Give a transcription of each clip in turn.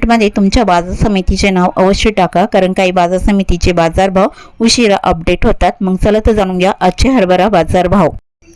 कमेंटमध्ये तुमच्या बाजार समितीचे नाव अवश्य टाका कारण काही बाजार समितीचे बाजारभाव उशिरा अपडेट होतात. मग चला तर जाणून घ्या आजचे हरभरा बाजारभाव.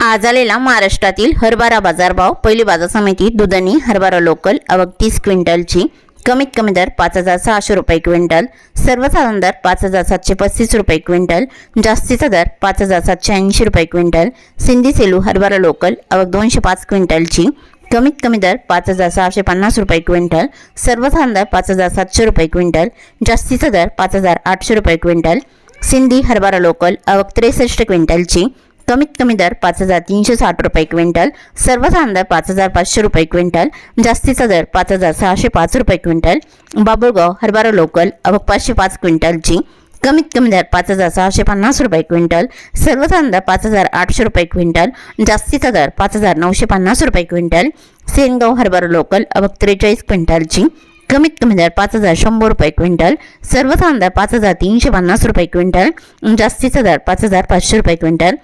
आज आलेला महाराष्ट्रातील हरभरा बाजारभाव. पहिली बाजार समिती दुधनी हरभरा लोकल अवघ तीस क्विंटलची. कमीत कमी दर पाच हजार सहाशे रुपये क्विंटल. सर्वसाधारण दर पाच हजार सातशे पस्तीस रुपये क्विंटल. जास्तीचा दर पाच हजार सातशे ऐंशी रुपये क्विंटल. सिंधी सेलू हरभरा लोकल अवघ दोनशे पाच क्विंटलची. कमीत कमी दर पाच हजार सहाशे पन्नास रुपये क्विंटल सर्वसाधारण दर पाच हजार सातशे रुपये क्विंटल जास्तीचा दर पाच हजार आठशे रुपये क्विंटल सिंधी हरभरा लोकल आवक त्रेसष्ट क्विंटलची कमीत कमी दर पाच हजार तीनशे साठ रुपये क्विंटल सर्वसाधारण दर पाच हजार पाचशे रुपये क्विंटल जास्तीचा दर पाच हजार सहाशे पाच रुपये क्विंटल बाबुळगाव हरभरा लोकल आवक पाचशे पाच क्विंटलची कमीत कमी दर पाच हजार सहाशे पन्नास रुपये क्विंटल सर्वसाधारण दर पाच हजार आठशे रुपये क्विंटल जास्तीचा दर पाच हजार नऊशे पन्नास रुपये क्विंटल सेनगाव हरभरा लोकल आवक त्रेचाळीस क्विंटलची कमीत कमी दर पाच हजार शंभर रुपये क्विंटल सर्वसाधारण दर पाच हजार तीनशे पन्नास रुपये क्विंटल जास्तीचा दर पाच हजार पाचशे रुपये क्विंटल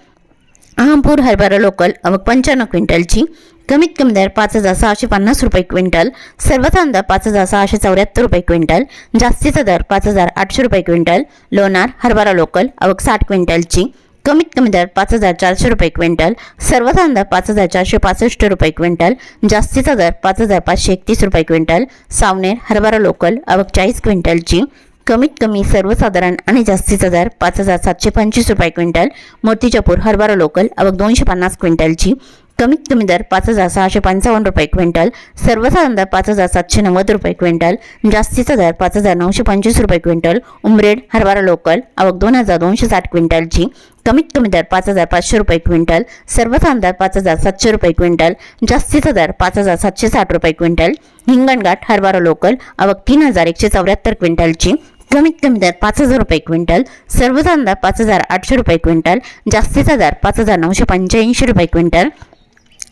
अहमपूर हरभरा लोकल अवक पंच्याण्णव क्विंटलची कमीत कमी दर पाच हजार सहाशे पन्नास रुपये क्विंटल सर्वसाधारण दर पाच हजार सहाशे चौऱ्याहत्तर रुपये क्विंटल जास्तीचा दर पाच हजार आठशे रुपये क्विंटल लोणार हरभरा लोकल अवक साठ क्विंटलची कमीत कमी दर पाच हजार चारशे रुपये क्विंटल सर्वसाधारण दर पाच हजार चारशे पासष्ट रुपये क्विंटल जास्तीचा दर पाच हजार पाचशे एकतीस रुपये क्विंटल सावनेर हरभरा लोकल अवक चाळीस क्विंटलची कमीत कमी सर्वसाधारण आणि जास्तीत दर पाच हजार सातशे पंचवीस रुपये क्विंटल मोतीजापूर हरभरा लोकल आवक दोनशे पन्नास क्विंटलची. कमीत कमी दर पाच हजार सहाशे पंचावन्न रुपये क्विंटल सर्वसाधारण दर पाच हजार सातशे नव्वद रुपये क्विंटल जास्तीचा दर पाच हजार नऊशे पंचवीस रुपये क्विंटल उमरेड हरभरा लोकल आवक दोन हजार दोनशे साठ क्विंटलची. कमीत कमी दर पाच हजार पाचशे रुपये क्विंटल सर्वसाधारण दर पाच हजार सातशे रुपये क्विंटल जास्तीचा दर पाच हजार सातशे साठ रुपये क्विंटल. हिंगणघाट हरभरा लोकल आवक तीन हजार एकशे चौऱ्याहत्तर क्विंटलची. कमीत कमी दर पाच हजार रुपये क्विंटल सर्वसाधारण दर पाच हजार आठशे रुपये क्विंटल जास्तीचा दर पाच हजार नऊशे पंच्याऐंशी रुपये क्विंटल.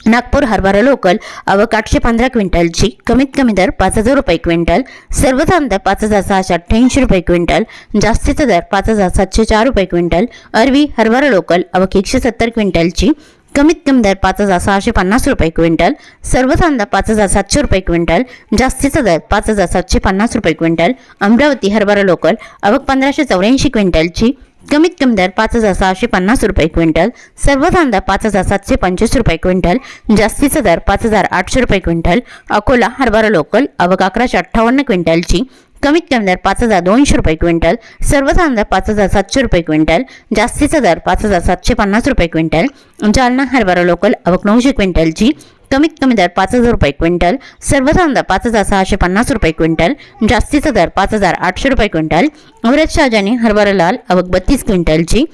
नागपूर हरभरा लोकल आवक आठशे पंधरा क्विंटलची कमीत कमी दर पाच हजार रुपये क्विंटल सर्वसाधारण दर पाच हजार सहाशे अठ्ठ्याऐंशी रुपये क्विंटल जास्तीचा दर पाच हजार सातशे चार रुपये क्विंटल. अरवी हरभरा लोकल आवक एकशे सत्तर क्विंटलची कमीत कमी दर पाच हजार सहाशे पन्नास रुपये क्विंटल सर्वसाधारण दर पाच हजार सातशे रुपये क्विंटल जास्तीचा दर पाच हजार सातशे पन्नास रुपये क्विंटल अमरावती हरभरा लोकल अवक पंधराशे चौऱ्याऐंशी क्विंटलची कमीत कमी दर पाच हजार सहाशे पन्नास रुपये क्विंटल सर्वसाधारण दर पाच हजार सातशे पंचवीस रुपये क्विंटल जास्तीचा दर पाच हजार आठशे रुपये क्विंटल अकोला हरभरा लोकल अवक अकराशे अठ्ठावन्न क्विंटलची कमीत कमी दर पाच हजार दोनशे रुपये क्विंटल सर्वसाधारण दर पाच हजार सातशे रुपये क्विंटल जास्तीचा दर पाच हजार सातशे पन्नास रुपये क्विंटल जालना हरभरा लोकल आवक नऊशे क्विंटलची कमीत कमी दर पाच हजार रुपये क्विंटल सर्वसाधारण दर पाच हजार सहाशे पन्नास रुपये क्विंटल जास्तीचा दर पाच हजार आठशे रुपये क्विंटल अमृत शाहजानी हरभरा लाल आवक बत्तीस क्विंटलची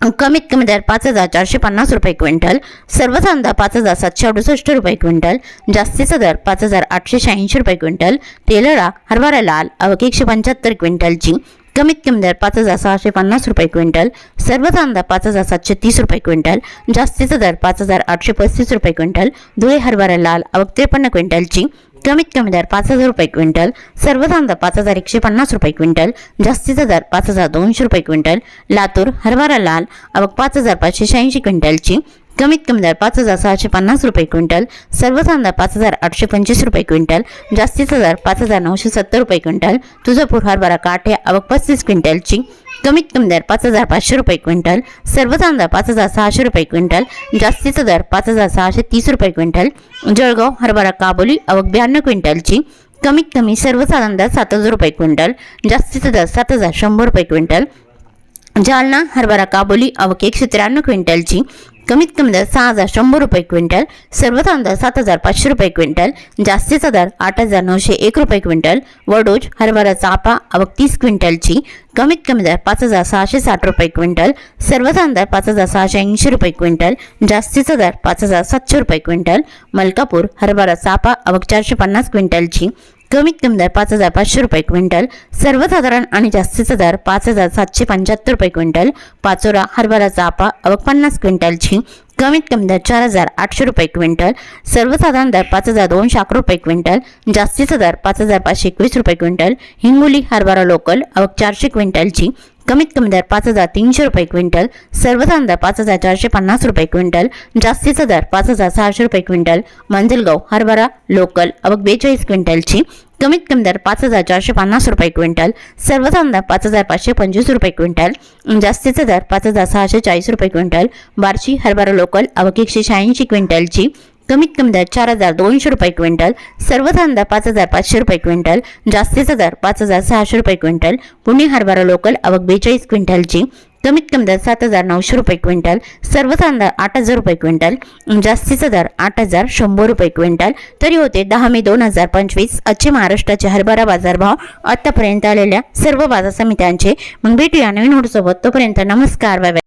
कमीत कमी दर पाच हजार चारशे पन्नास रुपये क्विंटल सर्वसाधारण दर पाच हजार सातशे अडुसष्ट रुपये क्विंटल जास्तीचा दर पाच हजार आठशे शहाऐंशी रुपये क्विंटल तेलडा हरभरा लाल आवक एकशे पंच्याहत्तर क्विंटलची कमीत कमी दर पाच हजार सहाशे पन्नास रुपये क्विंटल सर्व दर पाच हजार सातशे तीस रुपये क्विंटल जास्तीचा दर पाच हजार आठशे पस्तीस रुपये क्विंटल धुळे हरभरा लाल आवक त्रेपन्न क्विंटलची कमीत कमी दर पाच हजार रुपये क्विंटल सर्वसाधारण दर पाच हजार एकशे पन्नास रुपये क्विंटल जास्तीचा दर पाच हजार दोनशे रुपये क्विंटल लातूर हरभरा लाल आवक पाच हजार पाचशे शहाऐंशी क्विंटलची कमीत कमी दर पाच हजार सहाशे पन्नास रुपये क्विंटल सर्वसाधारण दर पाच हजार आठशे पंचवीस रुपये क्विंटल जास्तीचा दर पाच हजार नऊशे सत्तर रुपये क्विंटल तुळजापूर हरभरा काठे आवक पस्तीस क्विंटलची कमीत कमी दर पाच हजार पाचशे रुपये क्विंटल सर्वसाधारण दर पाच हजार सहाशे रुपये क्विंटल जास्तीचा दर पाच हजार सहाशे तीस रुपये क्विंटल जळगाव हरभरा काबोली आवक ब्याण्णव क्विंटलची कमीत कमी सर्वसाधारण दर सात हजार रुपये क्विंटल जास्तीचा दर सात हजार शंभर रुपये क्विंटल जालना हरभरा काबोली आवक एकशे त्र्याण्णव क्विंटलची कमीत कमी दर सहा हजार शंभर रुपये क्विंटल सर्वसाधारण दर सात हजार पाचशे रुपये क्विंटल जास्तीचा दर आठ हजार नऊशे एक रुपये क्विंटल वडोज हरभरा चापा आवक तीस क्विंटलची कमीत कमी दर पाच हजार सहाशे साठ रुपये क्विंटल सर्वसाधारण दर पाच हजार सहाशे ऐंशी रुपये क्विंटल जास्तीचा दर पाच हजार सातशे रुपये क्विंटल मलकापूर हरभरा चापा आवक चारशे पन्नास क्विंटलची कमीत कमी दर पाच हजार पाचशे रुपये क्विंटल सर्वसाधारण आणि जास्तीचा दर पाच हजार सातशे पंच्याहत्तर रुपये क्विंटल पाचोरा हरभरा चापा अवक पन्नास क्विंटलची कमीत कमी दर चार हजार आठशे रुपये क्विंटल सर्वसाधारण दर पाच हजार दोनशे अकरा रुपये क्विंटल जास्तीचा दर पाच हजार पाचशे एकवीस रुपये क्विंटल हिंगोली हरभरा लोकल अवक चारशे क्विंटलची कमीत कमी दर पाच हजार तीनशे रुपये क्विंटल सर्वसाधारण दर पाच हजार चारशे पन्नास रुपये क्विंटल जास्तीचा दर पाच हजार सहाशे रुपये क्विंटल मंजलगाव हरभरा लोकल अवक बेचाळीस क्विंटलची कमीत कमी दर पाच हजार चारशे पन्नास रुपये क्विंटल सर्वसाधारण दर पाच हजार पाचशे पंचवीस रुपये क्विंटल जास्तीचा दर पाच हजार सहाशे चाळीस रुपये क्विंटल बार्शी हरभरा लोकल अवक एकशे शहाऐंशी क्विंटलची कमीत कमी दर चार हजार दोनशे रुपये क्विंटल सर्वसाधारण दर पाच हजार पाचशे रुपये क्विंटल जास्तीचा दर पाच हजार सहाशे रुपये क्विंटल पुणे हरभरा लोकल अवघ बेचाळीस क्विंटलची कमीत कमी दर सात हजार नऊशे रुपये क्विंटल सर्वसाधारण दर आठ हजार रुपये क्विंटल जास्तीचा दर आठ हजार शंभर रुपये क्विंटल तरी होते दहा मे दोन हजार पंचवीस आजचे महाराष्ट्राचे हरभरा बाजारभाव आत्तापर्यंत आलेल्या सर्व बाजार समित्यांचे. मग भेटूया नवीन होडसोबत तोपर्यंत नमस्कार बाय.